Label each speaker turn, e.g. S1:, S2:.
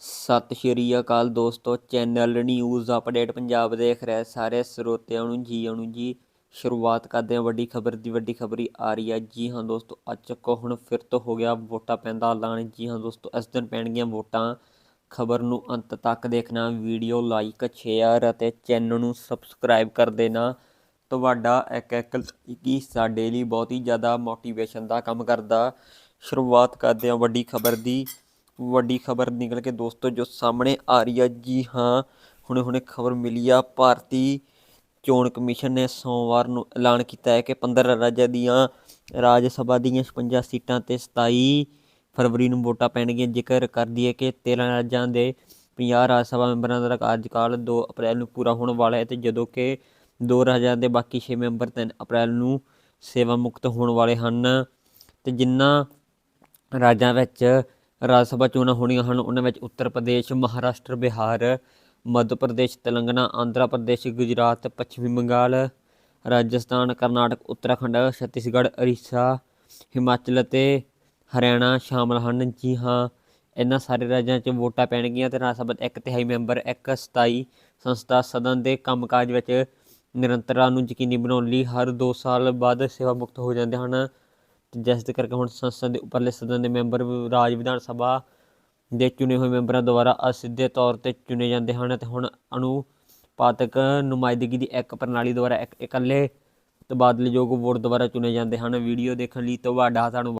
S1: ਸਤਿ ਸ਼੍ਰੀ ਅਕਾਲ ਦੋਸਤੋ, channel news update Punjab ਦੇਖ ਰਹੇ ਸਾਰੇ ਸਰੋਤਿਆਂ ਨੂੰ ਜੀ ਆਇਆਂ ਨੂੰ ਜੀ। ਸ਼ੁਰੂਆਤ ਕਰਦੇ ਹਾਂ ਵੱਡੀ ਖਬਰ ਦੀ, ਵੱਡੀ ਖਬਰੀ ਆ ਰਹੀ ਹੈ। ਜੀ ਹਾਂ ਦੋਸਤੋ, ਅੱਜ ਕੋ ਹੁਣ ਫਿਰ ਤੋਂ ਹੋ ਗਿਆ ਵੋਟਾਂ ਪੈਂਦਾ ਐਲਾਨ। ਜੀ ਹਾਂ ਦੋਸਤੋ, ਇਸ ਦਿਨ ਪੈਣਗੀਆਂ ਵੋਟਾਂ। ਖਬਰ ਨੂੰ ਅੰਤ ਤੱਕ ਦੇਖਣਾ, ਵੀਡੀਓ ਲਾਈਕ ਸ਼ੇਅਰ ਅਤੇ ਚੈਨਲ ਨੂੰ ਸਬਸਕ੍ਰਾਈਬ ਕਰ ਦੇਣਾ। ਤੁਹਾਡਾ ਇੱਕ ਇੱਕ ਕੀ ਸਾਡੇ ਲਈ ਬਹੁਤ ਹੀ ਜ਼ਿਆਦਾ ਮੋਟੀਵੇਸ਼ਨ ਦਾ ਕੰਮ ਕਰਦਾ। ਸ਼ੁਰੂਆਤ ਕਰਦੇ ਹਾਂ ਵੱਡੀ ਖਬਰ ਦੀ। ਵੱਡੀ ਖਬਰ ਨਿਕਲ ਕੇ ਦੋਸਤੋ, ਜੋ ਸਾਹਮਣੇ ਆ ਰਹੀ ਆ, ਜੀ ਹਾਂ, ਹੁਣੇ ਹੁਣੇ ਖਬਰ ਮਿਲੀ ਆ, ਭਾਰਤੀ ਚੋਣ ਕਮਿਸ਼ਨ ਨੇ ਸੋਮਵਾਰ ਨੂੰ ਐਲਾਨ ਕੀਤਾ ਹੈ ਕਿ 15 ਰਾਜਾਂ ਦੀਆਂ ਰਾਜ ਸਭਾ ਦੀਆਂ 56 ਸੀਟਾਂ ਤੇ 27 ਫਰਵਰੀ ਨੂੰ ਵੋਟਾਂ ਪੈਣਗੀਆਂ। ਜ਼ਿਕਰ ਕਰਦੀ ਹੈ ਕਿ 13 ਰਾਜਾਂ ਦੇ 50 ਰਾਜ ਸਭਾ ਮੈਂਬਰਾਂ ਦਾ ਕਾਰਜਕਾਲ 2 ਅਪ੍ਰੈਲ ਨੂੰ ਪੂਰਾ ਹੋਣ ਵਾਲਾ ਹੈ ਤੇ ਜਦੋਂ ਕਿ ਦੋ ਰਾਜਾਂ ਦੇ ਬਾਕੀ 6 ਮੈਂਬਰ 3 ਅਪ੍ਰੈਲ ਨੂੰ ਸੇਵਾ ਮੁਕਤ ਹੋਣ ਵਾਲੇ ਹਨ। ਤੇ ਜਿਨ੍ਹਾਂ ਰਾਜਾਂ ਵਿੱਚ ਰਾਜ ਸਭਾ ਚੋਣਾਂ ਹੋਣੀਆਂ ਹਨ। ਉਹਨਾਂ ਵਿੱਚ ਉੱਤਰ ਪ੍ਰਦੇਸ਼, ਮਹਾਰਾਸ਼ਟਰ, ਬਿਹਾਰ, ਮੱਧ ਪ੍ਰਦੇਸ਼, ਤੇਲੰਗਾਨਾ, ਆਂਧਰਾ ਪ੍ਰਦੇਸ਼, ਗੁਜਰਾਤ, ਪੱਛਮੀ ਬੰਗਾਲ, ਰਾਜਸਥਾਨ, ਕਰਨਾਟਕ, ਉੱਤਰਾਖੰਡ, ਛੱਤੀਸਗੜ੍ਹ, ਉੜੀਸਾ, ਹਿਮਾਚਲ ਅਤੇ ਹਰਿਆਣਾ ਸ਼ਾਮਲ ਹਨ। ਜੀ ਹਾਂ, ਇਹਨਾਂ ਸਾਰੇ ਰਾਜਾਂ 'ਚ ਵੋਟਾਂ ਪੈਣਗੀਆਂ ਤੇ ਰਾਜ ਸਭਾ ਦੇ ਇੱਕ ਤਿਹਾਈ ਮੈਂਬਰ, ਇੱਕ ਸਥਾਈ ਸੰਸਥਾ ਸਦਨ ਦੇ ਕੰਮਕਾਜ ਵਿੱਚ ਨਿਰੰਤਰਤਾ ਨੂੰ ਯਕੀਨੀ ਬਣਾਉਣ ਲਈ ਹਰ 2 ਸਾਲ ਬਾਅਦ ਸੇਵਾ ਮੁਕਤ ਹੋ ਜਾਂਦੇ ਹਨ। ਜਿਸ ਦੇ ਕਰਕੇ ਹੁਣ ਸੰਸਦ ਦੇ ਉੱਪਰਲੇ ਸਦਨ ਦੇ ਮੈਂਬਰ ਰਾਜ ਵਿਧਾਨ ਸਭਾ ਦੇ ਚੁਣੇ ਹੋਏ ਮੈਂਬਰਾਂ ਦੁਆਰਾ ਅਸਿੱਧੇ ਤੌਰ ਤੇ ਚੁਣੇ ਜਾਂਦੇ ਹਨ ਤੇ ਹੁਣ ਅਨੁਪਾਤਕ ਨੁਮਾਇੰਦਗੀ ਦੀ ਇੱਕ ਪ੍ਰਣਾਲੀ ਦੁਆਰਾ ਇੱਕ ਇਕੱਲੇ ਤਬਾਦਲੇਯੋਗ ਵੋਟ ਦੁਆਰਾ ਚੁਣੇ ਜਾਂਦੇ ਹਨ। ਵੀਡੀਓ ਦੇਖਣ ਲਈ ਤੁਹਾਡਾ ਸਾਨੂੰ